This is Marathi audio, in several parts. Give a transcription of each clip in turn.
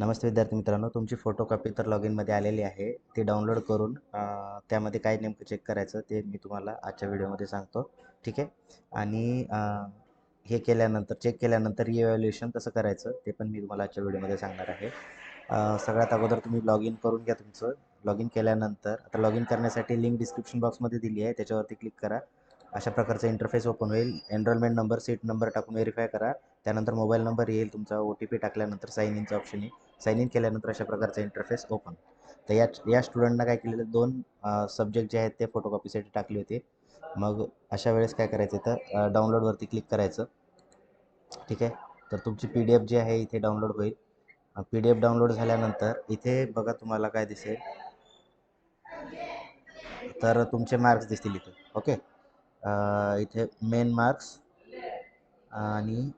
नमस्ते विद्यार्थी मित्रांनो तुमची फोटोकॉपी तर लॉग इनमध्ये आलेली आहे. ती डाउनलोड करून त्यामध्ये काय नेमकं चेक करायचं ते मी तुम्हाला आजच्या व्हिडिओमध्ये सांगतो. ठीक आहे? आणि हे केल्यानंतर चेक केल्यानंतर रिव्हॅल्युएशन कसं करायचं ते पण मी तुम्हाला आजच्या व्हिडिओमध्ये सांगणार आहे. सगळ्यात अगोदर तुम्ही लॉग इन करून घ्या तुमचं. लॉग इन केल्यानंतर आता लॉग इन करण्यासाठी लिंक डिस्क्रिप्शन बॉक्समध्ये दिली आहे त्याच्यावरती क्लिक करा. अशा प्रकारचं इंटरफेस ओपन होईल. एनरोलमेंट नंबर सीट नंबर टाकून व्हेरीफाय करा. त्यानंतर मोबाईल नंबर येईल तुमचा ओ टी पी टाकल्यानंतर साईन इनचं ऑप्शन येईल साईन इन केल्यानंतर अशा प्रकारचा इंटरफेस ओपन तर या या स्टुडंटनं काय केलेलं दोन सब्जेक्ट जे आहेत ते फोटोकॉपीसाठी टाकले होते. मग अशा वेळेस काय करायचं तर डाउनलोडवरती क्लिक करायचं. ठीक आहे? तर तुमची पी डी एफ जी आहे इथे डाउनलोड होईल. पी डी एफ डाउनलोड झाल्यानंतर इथे बघा तुम्हाला काय दिसेल. तर तुमचे मार्क्स दिसतील इथे. ओके इथे मेन मार्क्स आणि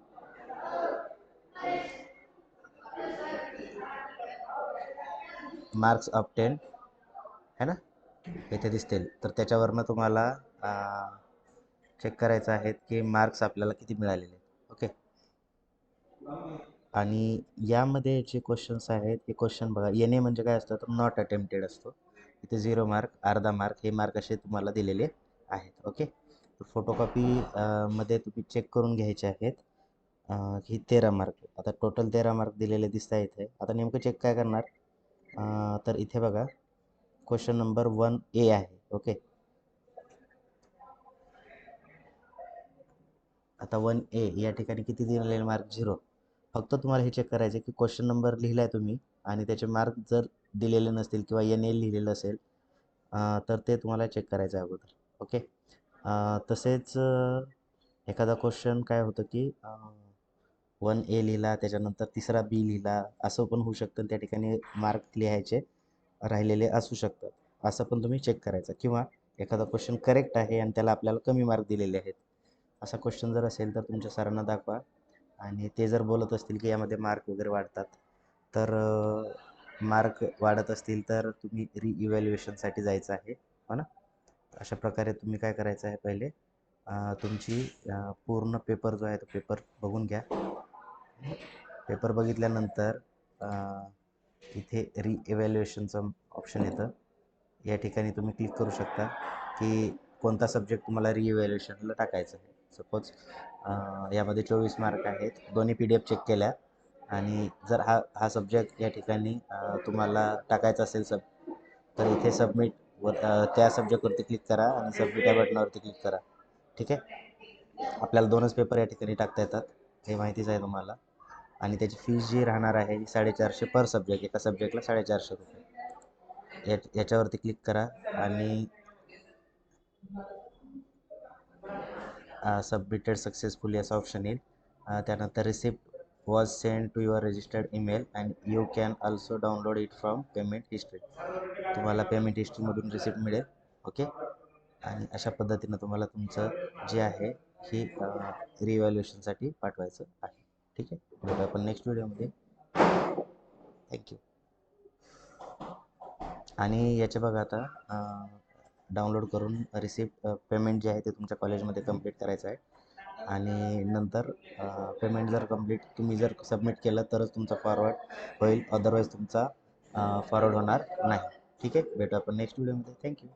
मार्क्स अप टेन है ना? इथे दिसतील. तर त्याच्यावरनं तुम्हाला चेक करायचं आहे की मार्क्स आपल्याला किती मिळालेले ओके आणि यामध्ये जे क्वेश्चन्स आहेत हे क्वेश्चन बघा. एन ए म्हणजे काय असतं? तर नॉट अटेम्प्टेड असतो. इथे झिरो मार्क अर्धा मार्क हे मार्क असे तुम्हाला दिलेले आहेत. ओके तर फोटोकॉपी मध्ये तुम्ही चेक करून घ्यायचे आहेत. ही तेरा मार्क आता टोटल तेरा मार्क दिलेले दिसत आहे इथे आता नेमकं चेक काय करणार? तर इथे बघा क्वेश्चन नंबर वन ए आहे ओके आता वन ए या ठिकाणी किती दिलेले मार्क झिरो फक्त तुम्हाला हे चेक करायचे की क्वेश्चन नंबर लिहिला आहे तुम्ही आणि त्याचे मार्क जर दिलेले नसतील किंवा एन ए लिहिलेलं असेल तर ते तुम्हाला चेक करायचं आहे अगोदर ओके तसेच एखादा क्वेश्चन काय होतं की वन ए लिहिला त्याच्यानंतर तिसरा बी लिहिला असं पण होऊ शकतं. त्या ठिकाणी मार्क लिहायचे राहिलेले असू शकतात. असं पण तुम्ही चेक करायचं. किंवा एखादा क्वेश्चन करेक्ट आहे आणि त्याला आपल्याला कमी मार्क दिलेले आहेत. असा क्वेश्चन जर असेल तर तुमच्या सरांना दाखवा. आणि ते जर बोलत असतील की यामध्ये मार्क वगैरे वाढतात तर मार्क वाढत असतील तर तुम्ही री इव्हॅल्युएशनसाठी जायचं आहे. हो ना? अशा प्रकारे तुम्ही काय करायचं आहे पहिले? तुमची पूर्ण पेपर जो आहे तो पेपर बघून घ्या. पेपर बघितल्यानंतर इथे री इव्हॅल्युएशनचं ऑप्शन येतं. या ठिकाणी तुम्ही क्लिक करू शकता की कोणता सब्जेक्ट तुम्हाला री इव्हॅल्युएशनला टाकायचं आहे. सपोज यामध्ये चोवीस मार्क आहेत. दोन्ही पी डी एफ चेक केल्या आणि जर हा हा सब्जेक्ट या ठिकाणी तुम्हाला टाकायचा असेल सब तर इथे सबमिट वर त्या सब्जेक्टवरती क्लिक करा आणि सबमिट या बटनावरती क्लिक करा. ठीक आहे? आपल्याला दोनच पेपर या ठिकाणी टाकता येतात. हे माहितीच आहे तुम्हाला. आणि त्याची फीज जी राहणार आहे ही साडेचारशे पर सब्जेक्ट एका सब्जेक्टला साडेचारशे रुपये. या याच्यावरती क्लिक करा आणि सबमिटेड सक्सेसफुली असं ऑप्शन येईल. त्यानंतर receipt was send to your registered email and you can also download it from payment history तुम्हाला पेमेंट हिस्ट्रीमधून रिसिप्ट मिळेल ओके आणि अशा पद्धतीनं तुम्हाला तुमचं जे आहे हे रिव्हॅल्युएशनसाठी पाठवायचं आहे ठीक आहे? भेटू आपण नेक्स्ट व्हिडिओमध्ये थँक्यू आणि याचे बघा आता डाउनलोड करून रिसिप्ट पेमेंट जे आहे ते तुमच्या कॉलेजमध्ये कंप्लीट करायचं आहे. आणि नंतर पेमेंट जर कंप्लीट तुम्ही जर सबमिट केलं तरच तुमचा फॉरवर्ड होईल. अदरवाईज तुमचा फॉरवर्ड होणार नाही. ठीक आहे? भेटू आपण नेक्स्ट व्हिडिओमध्ये थँक्यू